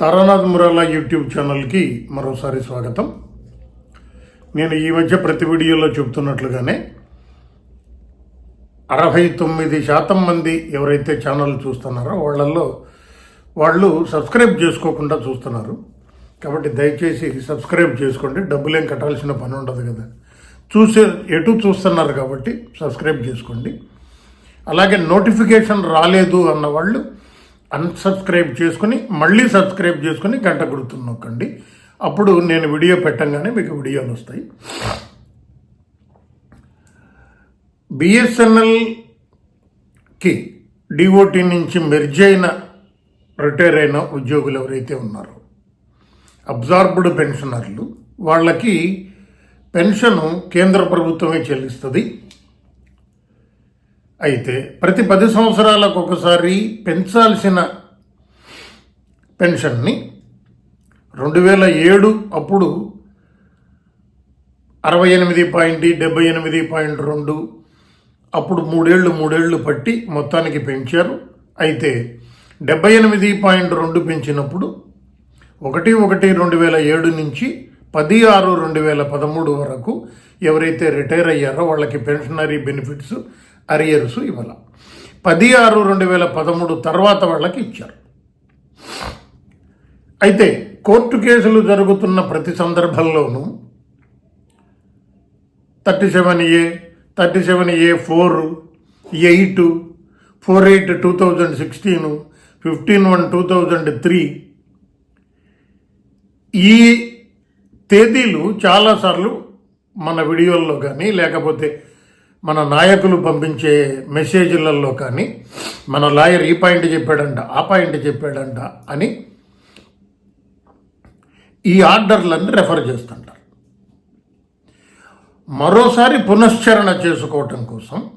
Taranath మురాలా YouTube ఛానల్కి మరోసారి స్వాగతం. నేను ఈ మధ్య ప్రతి వీడియోలో చెబుతున్నట్లుగానే అరవై తొమ్మిది శాతం మంది ఎవరైతే ఛానల్ చూస్తున్నారో వాళ్ళల్లో వాళ్ళు సబ్స్క్రైబ్ చేసుకోకుండా చూస్తున్నారు. కాబట్టి దయచేసి సబ్స్క్రైబ్ చేసుకోండి. డబ్బులేం కట్టాల్సిన పని ఉండదు కదా. చూసే ఎటు చూస్తున్నారు కాబట్టి సబ్స్క్రైబ్ చేసుకోండి. అలాగే నోటిఫికేషన్ రాలేదు అన్న వాళ్ళు అన్సబ్స్క్రైబ్ చేసుకుని మళ్ళీ సబ్స్క్రైబ్ చేసుకుని గంట గుర్తు నొక్కండి. అప్పుడు నేను వీడియో పెట్టంగానే మీకు వీడియోలు వస్తాయి. బిఎస్ఎన్ఎల్కి డిఓటీ నుంచి మెర్జ్ అయిన రిటైర్ అయిన ఉద్యోగులు ఎవరైతే ఉన్నారో అబ్జార్బ్డ్ పెన్షనర్లు వాళ్ళకి పెన్షన్ కేంద్ర ప్రభుత్వమే చెల్లిస్తుంది. అయితే ప్రతి పది సంవత్సరాలకు ఒకసారి పెంచాల్సిన పెన్షన్ని రెండు వేల ఏడు అప్పుడు అరవై ఎనిమిది పాయింట్ డెబ్బై ఎనిమిది పాయింట్ రెండు అప్పుడు మూడేళ్ళు మూడేళ్ళు పట్టి మొత్తానికి పెంచారు. అయితే డెబ్బై ఎనిమిది పాయింట్ రెండు పెంచినప్పుడు ఒకటి ఒకటి రెండు వేల ఏడు నుంచి పది ఆరు రెండు వేల పదమూడు వరకు ఎవరైతే రిటైర్ అయ్యారో వాళ్ళకి పెన్షనరీ బెనిఫిట్స్ అరియర్స్ ఇవ్వాల. పది ఆరు రెండు వేల పదమూడు తర్వాత వాళ్ళకి ఇచ్చారు. అయితే కోర్టు కేసులు జరుగుతున్న ప్రతి సందర్భంలోనూ thirty seven A thirty seven A four eight four eight two thousand sixteen fifteen one two thousand three ఈ తేదీలు చాలాసార్లు మన వీడియోల్లో కానీ లేకపోతే మన నాయకులు పంపించే మెసేజ్లలో కానీ మన లాయర్ ఈ పాయింట్ చెప్పాడంట ఆ పాయింట్ చెప్పాడంట అని ఈ ఆర్డర్లన్నీ రెఫర్ చేస్తుంటారు. మరోసారి పునశ్చరణ చేసుకోవటం కోసం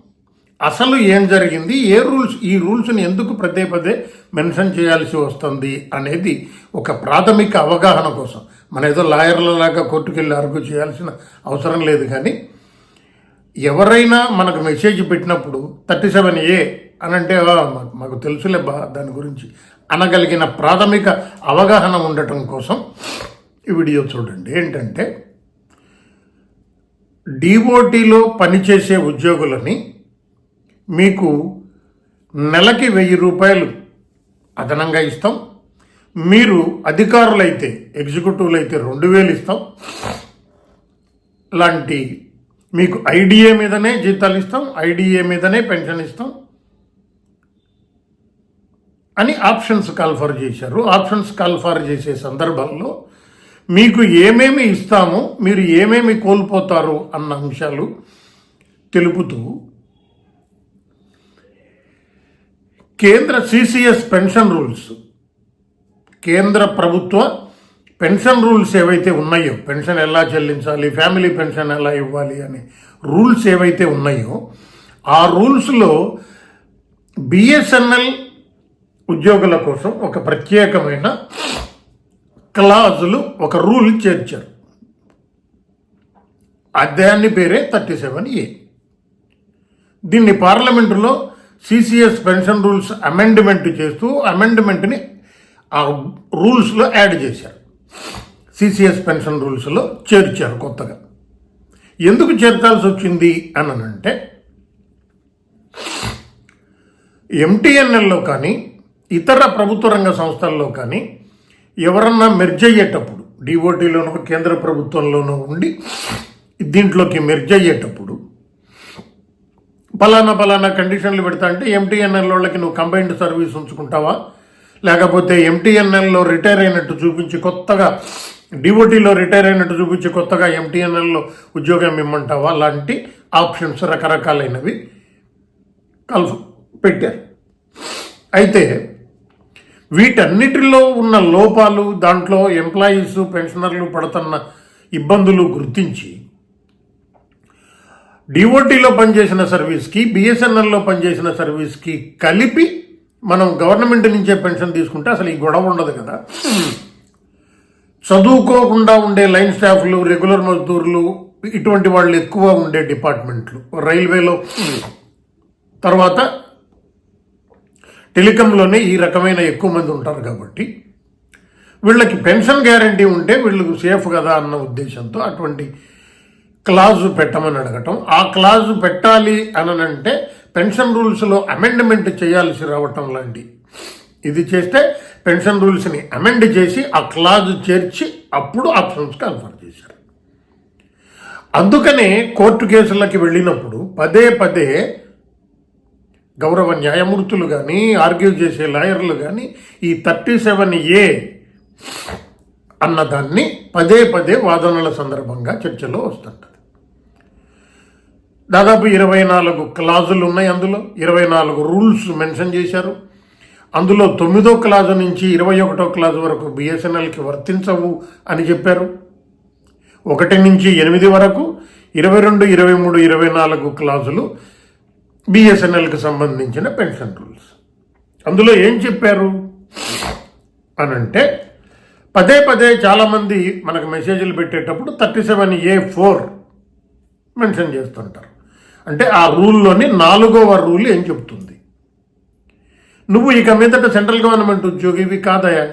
అసలు ఏం జరిగింది ఏ రూల్స్ ఈ రూల్స్ని ఎందుకు పదే పదే మెన్షన్ చేయాల్సి వస్తుంది అనేది ఒక ప్రాథమిక అవగాహన కోసం. మన ఏదో లాయర్లలాగా కోర్టుకెళ్ళి అరుగు చేయాల్సిన అవసరం లేదు కానీ ఎవరైనా మనకు మెసేజ్ పెట్టినప్పుడు థర్టీ సెవెన్ ఏ అని అంటే మాకు- మాకు దాని గురించి అనగలిగిన ప్రాథమిక అవగాహన ఉండటం కోసం ఈ వీడియో చూడండి. ఏంటంటే డిఓటీలో పనిచేసే ఉద్యోగులని మీకు నెలకి వెయ్యి రూపాయలు అదనంగా ఇస్తాం. మీరు అధికారులైతే ఎగ్జిక్యూటివ్లు అయితే రెండు వేలు ఇస్తాం. లాంటి మీకు ఐడిఏ మీదనే జీతాలు ఇస్తాం ఐడిఏ మీదనే పెన్షన్ ఇస్తాం అని ఆప్షన్స్ కాల్ఫర్ చేశారు. ఆప్షన్స్ కాల్ఫర్ చేసే సందర్భంలో మీకు ఏమేమి ఇస్తామో మీరు ఏమేమి కోల్పోతారు అన్న అంశాలు తెలుపుతూ కేంద్ర సిసిఎస్ పెన్షన్ రూల్స్ కేంద్ర ప్రభుత్వ పెన్షన్ రూల్స్ ఏవైతే ఉన్నాయో పెన్షన్ ఎలా చెల్లించాలి ఫ్యామిలీ పెన్షన్ ఎలా ఇవ్వాలి అనే రూల్స్ ఏవైతే ఉన్నాయో ఆ రూల్స్లో బిఎస్ఎన్ఎల్ ఉద్యోగుల కోసం ఒక ప్రత్యేకమైన క్లాజులు ఒక రూల్ చేర్చారు. అధ్యాయాన్ని పేరే థర్టీ సెవెన్ ఏ. దీన్ని పార్లమెంటులో సిసిఎస్ పెన్షన్ రూల్స్ అమెండ్మెంట్ చేస్తూ అమెండ్మెంట్ని ఆ రూల్స్లో యాడ్ చేశారు. సిసిఎస్ పెన్షన్ రూల్స్లో చేర్చారు కొత్తగా. ఎందుకు చేర్చాల్సి వచ్చింది అని అంటే ఎంటీఎన్ఎల్లో కానీ ఇతర ప్రభుత్వ రంగ సంస్థల్లో కానీ ఎవరన్నా మెర్జ్ అయ్యేటప్పుడు డిఓటీలోనూ కేంద్ర ప్రభుత్వంలోనూ ఉండి దీంట్లోకి మెర్జ్ అయ్యేటప్పుడు పలానా పలానా కండిషన్లు పెడతా అంటే ఎంటీఎన్ఎల్ వాళ్ళకి నువ్వు కంబైన్డ్ సర్వీస్ ఉంచుకుంటావా? లేకపోతే ఎంటీఎన్ఎల్లో రిటైర్ అయినట్టు చూపించి కొత్తగా డిఓటీలో రిటైర్ అయినట్టు చూపించి కొత్తగా ఎంటీఎన్ఎల్లో ఉద్యోగం ఇమ్మంటావా? లాంటి ఆప్షన్స్ రకరకాలైనవి కల్ఫ్ పెట్టారు. అయితే వీటన్నిటిలో ఉన్న లోపాలు దాంట్లో ఎంప్లాయీస్ పెన్షనర్లు పడుతున్న ఇబ్బందులు గుర్తించి డిఓటీలో పనిచేసిన సర్వీస్కి బిఎస్ఎన్ఎల్లో పనిచేసిన సర్వీస్కి కలిపి మనం గవర్నమెంట్ నుంచే పెన్షన్ తీసుకుంటే అసలు ఈ గొడవ ఉండదు కదా. చదువుకోకుండా ఉండే లైన్ స్టాఫ్లు రెగ్యులర్ మజ్దూర్లు ఇటువంటి వాళ్ళు ఎక్కువ ఉండే డిపార్ట్మెంట్లు. రైల్వేలో తర్వాత టెలికాంలోనే ఈ రకమైన ఎక్కువ మంది ఉంటారు కాబట్టి వీళ్ళకి పెన్షన్ గ్యారంటీ ఉంటే వీళ్ళకు సేఫ్ కదా అన్న ఉద్దేశంతో అటువంటి క్లాజు పెట్టమని అడగటం. ఆ క్లాజు పెట్టాలి అని అంటే పెన్షన్ రూల్స్లో అమెండ్మెంట్ చేయాల్సి రావటం లాంటి ఇది చేస్తే పెన్షన్ రూల్స్ని అమెండ్ చేసి ఆ క్లాజ్ చేర్చి అప్పుడు ఆప్షన్స్ కన్ఫర్మ్ చేశారు. అందుకనే కోర్టు కేసులకి వెళ్ళినప్పుడు పదే పదే గౌరవ న్యాయమూర్తులు కానీ ఆర్గ్యూ చేసే లాయర్లు కానీ ఈ థర్టీ సెవెన్ ఏ అన్నదాన్ని పదే పదే వాదనల సందర్భంగా చర్చలో వస్తుంటారు. దాదాపు ఇరవై నాలుగు క్లాజులు ఉన్నాయి అందులో. ఇరవై నాలుగు రూల్స్ మెన్షన్ చేశారు. అందులో తొమ్మిదో క్లాజు నుంచి ఇరవై ఒకటో క్లాజు వరకు బిఎస్ఎన్ఎల్కి వర్తించవు అని చెప్పారు. ఒకటి నుంచి ఎనిమిది వరకు ఇరవై రెండు ఇరవై మూడు ఇరవై నాలుగు క్లాజులు బిఎస్ఎన్ఎల్కి సంబంధించిన పెన్షన్ రూల్స్. అందులో ఏం చెప్పారు? అని అంటే పదే పదే చాలామంది మనకు మెసేజ్లు పెట్టేటప్పుడు thirty seven A four mention చేస్తుంటారు. అంటే ఆ రూల్లోని నాలుగవ రూల్ ఏం చెబుతుంది? నువ్వు ఇక మీదట సెంట్రల్ గవర్నమెంట్ ఉద్యోగివి కాదయా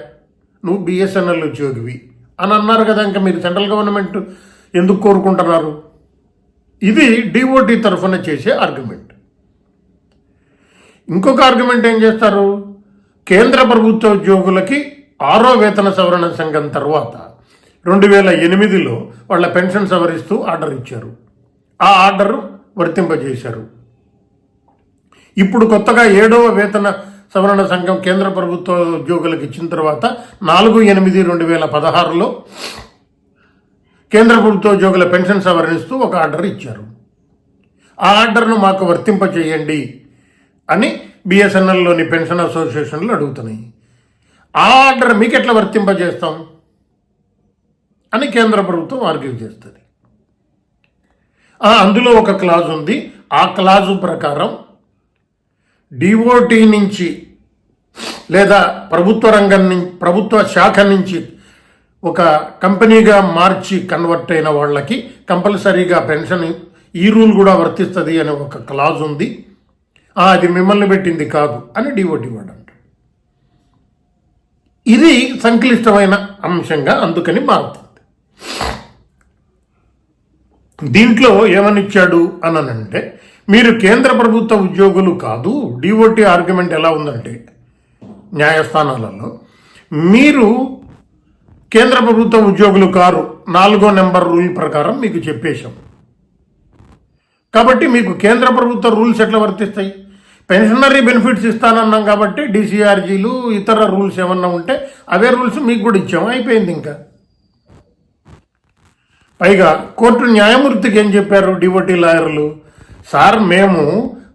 నువ్వు బిఎస్ఎన్ఎల్ ఉద్యోగివి. అని అన్నారు కదా ఇంకా మీరు సెంట్రల్ గవర్నమెంట్ ఎందుకు కోరుకుంటున్నారు? ఇది డిఓటి తరఫున చేసే ఆర్గ్యుమెంట్ ఇంకొక ఆర్గ్యుమెంట్ ఏం చేస్తారు? కేంద్ర ప్రభుత్వ ఉద్యోగులకి ఆరో వేతన సవరణ సంఘం తర్వాత రెండు వేల ఎనిమిదిలో వాళ్ళ పెన్షన్ సవరిస్తూ ఆర్డర్ ఇచ్చారు. ఆ ఆర్డరు వర్తింపజేశారు. ఇప్పుడు కొత్తగా ఏడవ వేతన సవరణ సంఘం కేంద్ర ప్రభుత్వ ఉద్యోగులకు ఇచ్చిన తర్వాత నాలుగు ఎనిమిది రెండు వేల పదహారులో కేంద్ర ప్రభుత్వ ఉద్యోగుల పెన్షన్ సవరణిస్తూ ఒక ఆర్డర్ ఇచ్చారు. ఆ ఆర్డర్ను మాకు వర్తింపచేయండి అని బిఎస్ఎన్ఎల్లోని పెన్షన్ అసోసియేషన్లు అడుగుతున్నాయి. ఆ ఆర్డర్ మీకు ఎట్లా వర్తింపజేస్తాం అని కేంద్ర ప్రభుత్వం ఆర్గ్యూ చేస్తుంది. అందులో ఒక క్లాజ్ ఉంది. ఆ క్లాజు ప్రకారం డిఓటి నుంచి లేదా ప్రభుత్వ రంగం నుంచి ప్రభుత్వ శాఖ నుంచి ఒక కంపెనీగా మార్చి కన్వర్ట్ అయిన వాళ్ళకి కంపల్సరీగా పెన్షన్ ఈ రూల్ కూడా వర్తిస్తుంది అనే ఒక క్లాజ్ ఉంది. అది మిమ్మల్ని పెట్టింది కాదు అని డిఓటి వాడు అంటాడు. ఇది సంక్లిష్టమైన అంశంగా అందుకని మారుతుంది. దీంట్లో ఏమనిచ్చాడు అనంటే మీరు కేంద్ర ప్రభుత్వ ఉద్యోగులు కాదు డిఓటి ఆర్గ్యుమెంట్ ఎలా ఉందంటే న్యాయస్థానాలలో మీరు కేంద్ర ప్రభుత్వ ఉద్యోగులు కారు నాలుగో నెంబర్ రూల్ ప్రకారం మీకు చెప్పేశాం. కాబట్టి మీకు కేంద్ర ప్రభుత్వ రూల్స్ ఎట్లా వర్తిస్తాయి? పెన్షనరీ బెనిఫిట్స్ ఇస్తానన్నాం కాబట్టి డిసిఆర్జీలు ఇతర రూల్స్ ఏమన్నా ఉంటే అవే రూల్స్ మీకు కూడా ఇచ్చాము అయిపోయింది ఇంకా. పైగా కోర్టు న్యాయమూర్తికి ఏం చెప్పారు డివోటీ లాయర్లు? సార్ మేము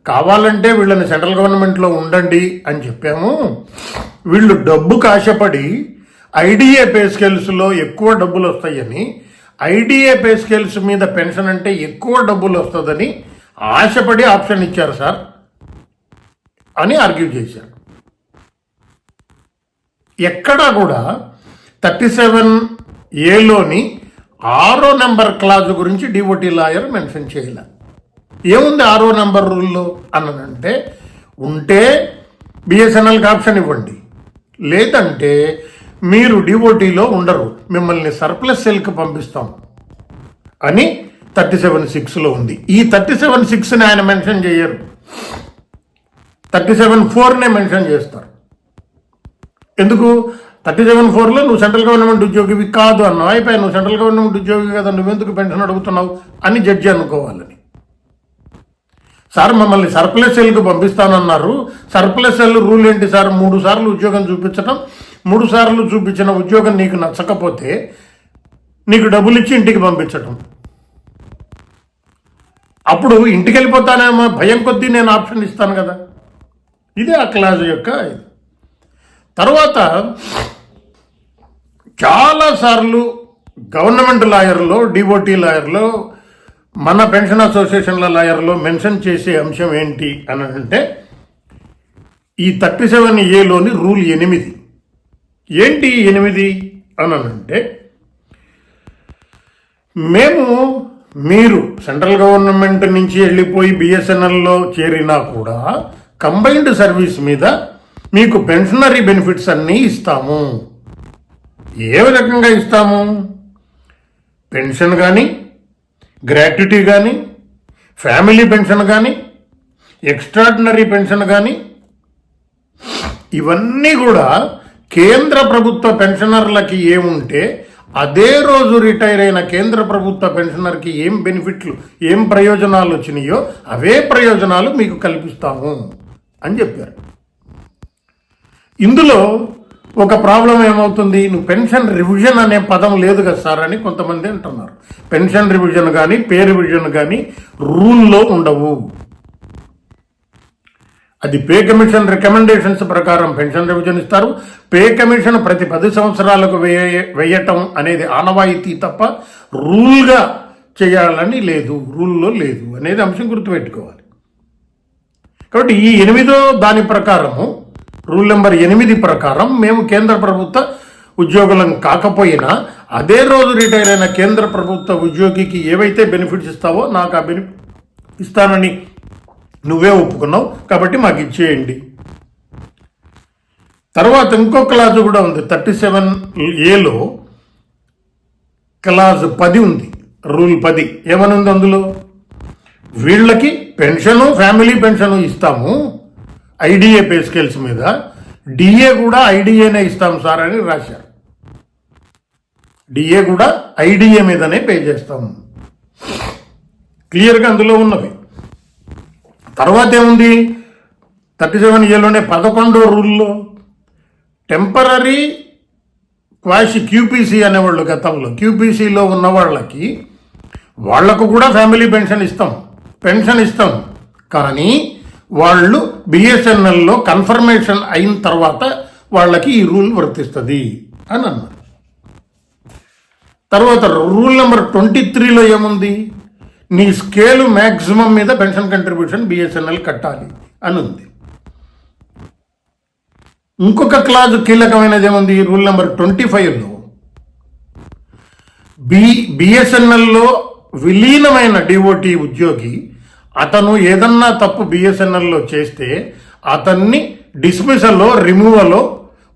కావాలంటే వీళ్ళని సెంట్రల్ గవర్నమెంట్లో ఉండండి అని చెప్పాము. వీళ్ళు డబ్బుకు ఆశపడి ఐడిఏ పే స్కేల్స్లో ఎక్కువ డబ్బులు వస్తాయని ఐడిఏ పే స్కేల్స్ మీద పెన్షన్ అంటే ఎక్కువ డబ్బులు వస్తుందని ఆశపడి ఆప్షన్ ఇచ్చారు సార్ అని ఆర్గ్యూ చేశారు. ఎక్కడా కూడా థర్టీ సెవెన్ ఏలోని ఆరో నెంబర్ క్లాజ్ గురించి డివోటీ లాయర్ మెన్షన్ చేయలే. ఏముంది ఆరో నెంబర్ రూల్లో అన్నదంటే ఉంటే బిఎస్ఎన్ఎల్కి ఆప్షన్ ఇవ్వండి. లేదంటే మీరు డిఓటీలో ఉండరు. మిమ్మల్ని సర్ప్లస్ సెల్కి పంపిస్తాం అని థర్టీ సెవెన్ సిక్స్లో ఉంది. ఈ థర్టీ సెవెన్ సిక్స్ని ఆయన మెన్షన్ చేయరు. థర్టీ సెవెన్ ఫోర్నే మెన్షన్ చేస్తారు. ఎందుకు? థర్టీ సెవెన్ ఫోర్లో నువ్వు సెంట్రల్ గవర్నమెంట్ ఉద్యోగివి కాదు అన్నావు. అయిపోయి నువ్వు సెంట్రల్ గవర్నమెంట్ ఉద్యోగి కదా నువ్వెందుకు పెన్షన్ అడుగుతున్నావు అని జడ్జి అనుకోవాలని. సార్ మమ్మల్ని సర్ప్లస్ సెల్కి పంపిస్తానన్నారు. సర్ప్లస్ సెల్ రూల్ ఏంటి సార్? మూడు సార్లు ఉద్యోగం చూపించడం మూడు సార్లు చూపించిన ఉద్యోగం నీకు నచ్చకపోతే నీకు డబ్బులు ఇచ్చి ఇంటికి పంపించటం. అప్పుడు ఇంటికి వెళ్ళిపోతానేమో భయం కొద్దీ నేను ఆప్షన్ ఇస్తాను కదా. ఇదే ఆ క్లాజ్ యొక్క ఇది. తర్వాత చాలాసార్లు గవర్నమెంట్ లాయర్లో డిఓటీ లాయర్లో మన పెన్షన్ అసోసియేషన్ల లాయర్లో మెన్షన్ చేసే అంశం ఏంటి అని అంటే ఈ థర్టీ సెవెన్ ఏలోని రూల్ ఎనిమిది. ఏంటి ఎనిమిది అని అంటే మేము మీరు సెంట్రల్ గవర్నమెంట్ నుంచి వెళ్ళిపోయి బిఎస్ఎన్ఎల్లో చేరినా కూడా కంబైన్డ్ సర్వీస్ మీద మీకు పెన్షనరీ బెనిఫిట్స్ అన్నీ ఇస్తాము. ఏ రకంగా ఇస్తాము? పెన్షన్ కానీ గ్రాట్యుటీ కానీ ఫ్యామిలీ పెన్షన్ కానీ ఎక్స్ట్రాడినరీ పెన్షన్ కానీ ఇవన్నీ కూడా కేంద్ర ప్రభుత్వ పెన్షనర్లకి ఏముంటే అదే రోజు రిటైర్ అయిన కేంద్ర ప్రభుత్వ పెన్షనర్కి ఏం బెనిఫిట్లు ఏం ప్రయోజనాలు వచ్చినాయో అవే ప్రయోజనాలు మీకు కల్పిస్తాము అని చెప్పారు. ఇందులో ఒక ప్రాబ్లం ఏమవుతుంది? నువ్వు పెన్షన్ రివిజన్ అనే పదం లేదు కదా సార్ అని కొంతమంది అంటున్నారు. పెన్షన్ రివిజన్ కానీ పే రివిజన్ కానీ రూల్లో ఉండవు. అది పే కమిషన్ రికమెండేషన్స్ ప్రకారం పెన్షన్ రివిజన్ ఇస్తారు. పే కమిషన్ ప్రతి పది సంవత్సరాలకు వేయ వేయటం అనేది ఆనవాయితీ తప్ప రూల్గా చేయాలని లేదు. రూల్లో లేదు అనేది అంశం గుర్తుపెట్టుకోవాలి. కాబట్టి ఈ ఎనిమిదో దాని ప్రకారము రూల్ నెంబర్ ఎనిమిది ప్రకారం మేము కేంద్ర ప్రభుత్వ ఉద్యోగులం కాకపోయినా అదే రోజు రిటైర్ అయిన కేంద్ర ప్రభుత్వ ఉద్యోగికి ఏవైతే బెనిఫిట్స్ ఇస్తావో నాకు ఆ బెనిఫిట్ ఇస్తానని నువ్వే ఒప్పుకున్నావు కాబట్టి మాకు ఇచ్చేయండి. తర్వాత ఇంకో క్లాజ్ కూడా ఉంది. థర్టీ సెవెన్ ఏలో క్లాజ్ పది ఉంది. రూల్ పది ఏమని ఉంది అందులో? వీళ్ళకి పెన్షను ఫ్యామిలీ పెన్షను ఇస్తాము. ఐడిఏ పే స్కేల్స్ మీద డిఏ కూడా ఐడిఏనే ఇస్తాం సార్ అని రాశారు. డిఏ కూడా ఐడిఏ మీదనే పే చేస్తాము క్లియర్గా అందులో ఉన్నవి. తర్వాత ఏముంది? థర్టీ సెవెన్ ఏలోనే పదకొండో రూల్లో టెంపరీ క్వాషి క్యూపీసీ అనేవాళ్ళు గతంలో. క్యూపీసీలో ఉన్న వాళ్ళకి వాళ్ళకు కూడా ఫ్యామిలీ పెన్షన్ ఇస్తాం. పెన్షన్ ఇస్తాం. కానీ వాళ్ళు బిఎస్ఎన్ఎల్లో కన్ఫర్మేషన్ అయిన తర్వాత వాళ్ళకి ఈ రూల్ వర్తిస్తుంది అని అన్నారు. తర్వాత రూల్ నెంబర్ ట్వంటీ త్రీలో ఏముంది? నీ స్కేలు మ్యాక్సిమం మీద పెన్షన్ కంట్రిబ్యూషన్ బిఎస్ఎన్ఎల్ కట్టాలి అని ఉంది. ఇంకొక క్లాజ్ కీలకమైనది ఏముంది? రూల్ నెంబర్ ట్వంటీ ఫైవ్లో బి బిఎస్ఎన్ఎల్లో విలీనమైన డిఓటి ఉద్యోగి అతను ఏదన్నా తప్పు బిఎస్ఎన్ఎల్లో చేస్తే అతన్ని డిస్మిసల్లో రిమూవల్లో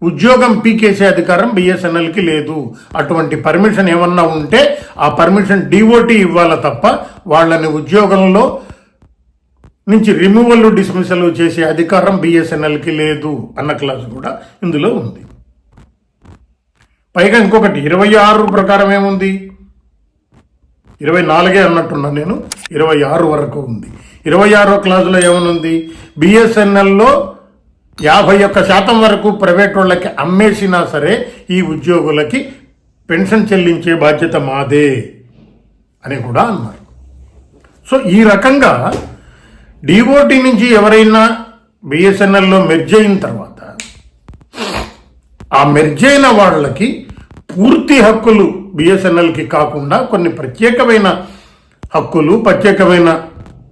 ఉద్యోగం పీకేసే అధికారం బిఎస్ఎన్ఎల్కి లేదు. అటువంటి పర్మిషన్ ఏమన్నా ఉంటే ఆ పర్మిషన్ డిఓటి ఇవ్వాలి తప్ప వాళ్ళని ఉద్యోగంలో నుంచి రిమూవల్ డిస్మిసల్ చేసే అధికారం బిఎస్ఎన్ఎల్కి లేదు అన్న క్లాస్ కూడా ఇందులో ఉంది. పైగా ఇంకొకటి ఇరవై ఆరు ప్రకారం ఏముంది? ఇరవై నాలుగే అన్నట్టున్నా నేను. ఇరవై ఆరు వరకు ఉంది. ఇరవై ఆరో క్లాసులో ఏమనుంది? బిఎస్ఎన్ఎల్లో యాభై ఒక్క శాతం వరకు ప్రైవేట్ వాళ్ళకి అమ్మేసినా సరే ఈ ఉద్యోగులకి పెన్షన్ చెల్లించే బాధ్యత మాదే అని కూడా అన్నారు. సో ఈ రకంగా డిఓటి నుంచి ఎవరైనా బిఎస్ఎన్ఎల్లో మెర్జ్ అయిన తర్వాత ఆ మెర్జ్ అయిన వాళ్ళకి పూర్తి హక్కులు బిఎస్ఎన్ఎల్కి కాకుండా కొన్ని ప్రత్యేకమైన హక్కులు ప్రత్యేకమైన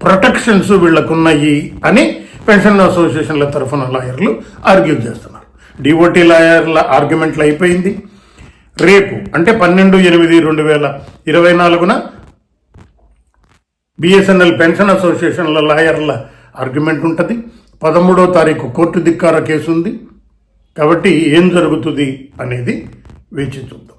ప్రొటెక్షన్స్ వీళ్ళకున్నాయి అని పెన్షన్ అసోసియేషన్ల తరఫున లాయర్లు ఆర్గ్యూ చేస్తున్నారు. డిఓటి లాయర్ల ఆర్గ్యుమెంట్లు అయిపోయింది. రేపు అంటే పన్నెండు ఎనిమిది రెండు వేల ఇరవై నాలుగున బిఎస్ఎన్ఎల్ పెన్షన్ అసోసియేషన్ల లాయర్ల ఆర్గ్యుమెంట్ ఉంటుంది. పదమూడో తారీఖు కోర్టు ధిక్కార కేసు ఉంది కాబట్టి ఏం జరుగుతుంది అనేది వేచి చూద్దాం.